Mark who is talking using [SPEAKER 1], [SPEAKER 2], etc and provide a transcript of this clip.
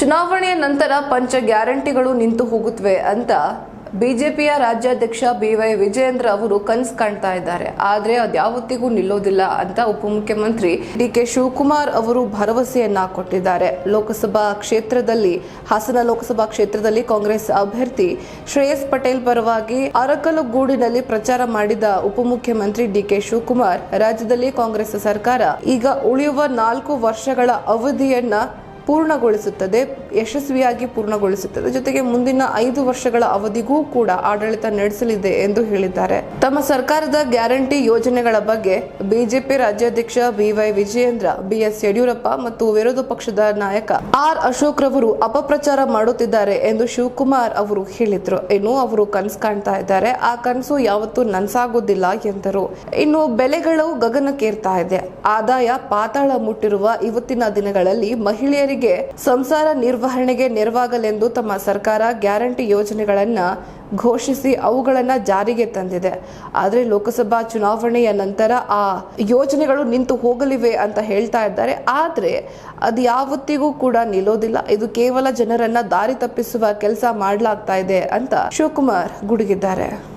[SPEAKER 1] ಚುನಾವಣೆಯ ನಂತರ ಪಂಚ ಗ್ಯಾರಂಟಿಗಳು ನಿಂತು ಹೋಗುತ್ತವೆ ಅಂತ ಬಿಜೆಪಿಯ ರಾಜ್ಯಾಧ್ಯಕ್ಷ ಬಿ ವೈ ವಿಜಯೇಂದ್ರ ಅವರು ಕನ್ಸ್ ಕಾಣ್ತಾ ಇದ್ದಾರೆ. ಆದರೆ ಅದ್ಯಾವತ್ತಿಗೂ ನಿಲ್ಲೋದಿಲ್ಲ ಅಂತ ಉಪಮುಖ್ಯಮಂತ್ರಿ ಡಿ ಕೆ ಶಿವಕುಮಾರ್ ಅವರು ಭರವಸೆಯನ್ನ ಕೊಟ್ಟಿದ್ದಾರೆ. ಲೋಕಸಭಾ ಕ್ಷೇತ್ರದಲ್ಲಿ, ಹಾಸನ ಲೋಕಸಭಾ ಕ್ಷೇತ್ರದಲ್ಲಿ ಕಾಂಗ್ರೆಸ್ ಅಭ್ಯರ್ಥಿ ಶ್ರೇಯಸ್ ಪಟೇಲ್ ಪರವಾಗಿ ಅರಕಲಗೂಡಿನಲ್ಲಿ ಪ್ರಚಾರ ಮಾಡಿದ ಉಪಮುಖ್ಯಮಂತ್ರಿ ಡಿ ಕೆ ಶಿವಕುಮಾರ್, ರಾಜ್ಯದಲ್ಲಿ ಕಾಂಗ್ರೆಸ್ ಸರ್ಕಾರ ಈಗ ಉಳಿಯುವ ನಾಲ್ಕು ವರ್ಷಗಳ ಅವಧಿಯನ್ನ ಪೂರ್ಣಗೊಳಿಸುತ್ತದೆ, ಯಶಸ್ವಿಯಾಗಿ ಪೂರ್ಣಗೊಳಿಸುತ್ತದೆ. ಜೊತೆಗೆ ಮುಂದಿನ ಐದು ವರ್ಷಗಳ ಅವಧಿಗೂ ಕೂಡ ಆಡಳಿತ ನಡೆಸಲಿದೆ ಎಂದು ಹೇಳಿದ್ದಾರೆ. ತಮ್ಮ ಸರ್ಕಾರದ ಗ್ಯಾರಂಟಿ ಯೋಜನೆಗಳ ಬಗ್ಗೆ ಬಿಜೆಪಿ ರಾಜ್ಯಾಧ್ಯಕ್ಷ ಬಿವೈ ವಿಜಯೇಂದ್ರ, ಬಿಎಸ್ ಯಡಿಯೂರಪ್ಪ ಮತ್ತು ವಿರೋಧ ಪಕ್ಷದ ನಾಯಕ ಆರ್ ಅಶೋಕ್ ರವರು ಅಪಪ್ರಚಾರ ಮಾಡುತ್ತಿದ್ದಾರೆ ಎಂದು ಶಿವಕುಮಾರ್ ಅವರು ಹೇಳಿದ್ರು. ಇನ್ನು ಅವರು ಕನಸು ಕಾಣ್ತಾ ಇದ್ದಾರೆ. ಆ ಕನಸು ಯಾವತ್ತೂ ನನ್ಸಾಗೋದಿಲ್ಲ ಎಂದರು. ಇನ್ನು ಬೆಲೆಗಳು ಗಗನಕ್ಕೇರ್ತಾ ಇದೆ. ಆದಾಯ ಪಾತಾಳ ಮುಟ್ಟಿರುವ ಇವತ್ತಿನ ದಿನಗಳಲ್ಲಿ ಮಹಿಳೆಯರಿಗೆ ಸಂಸಾರ ನಿರ್ವಹಣೆಗೆ ನೆರವಾಗಲೆಂದು ತಮ್ಮ ಸರ್ಕಾರ ಗ್ಯಾರಂಟಿ ಯೋಜನೆಗಳನ್ನ ಘೋಷಿಸಿ ಅವುಗಳನ್ನ ಜಾರಿಗೆ ತಂದಿದೆ. ಆದರೆ ಲೋಕಸಭಾ ಚುನಾವಣೆಯ ನಂತರ ಆ ಯೋಜನೆಗಳು ನಿಂತು ಹೋಗಲಿವೆ ಅಂತ ಹೇಳ್ತಾ ಇದ್ದಾರೆ. ಆದರೆ ಅದು ಯಾವತ್ತಿಗೂ ಕೂಡ ನಿಲ್ಲೋದಿಲ್ಲ. ಇದು ಕೇವಲ ಜನರನ್ನ ದಾರಿ ತಪ್ಪಿಸುವ ಕೆಲಸ ಮಾಡಲಾಗ್ತಾ ಇದೆ ಅಂತ ಶಿವಕುಮಾರ್ ಗುಡುಗಿದ್ದಾರೆ.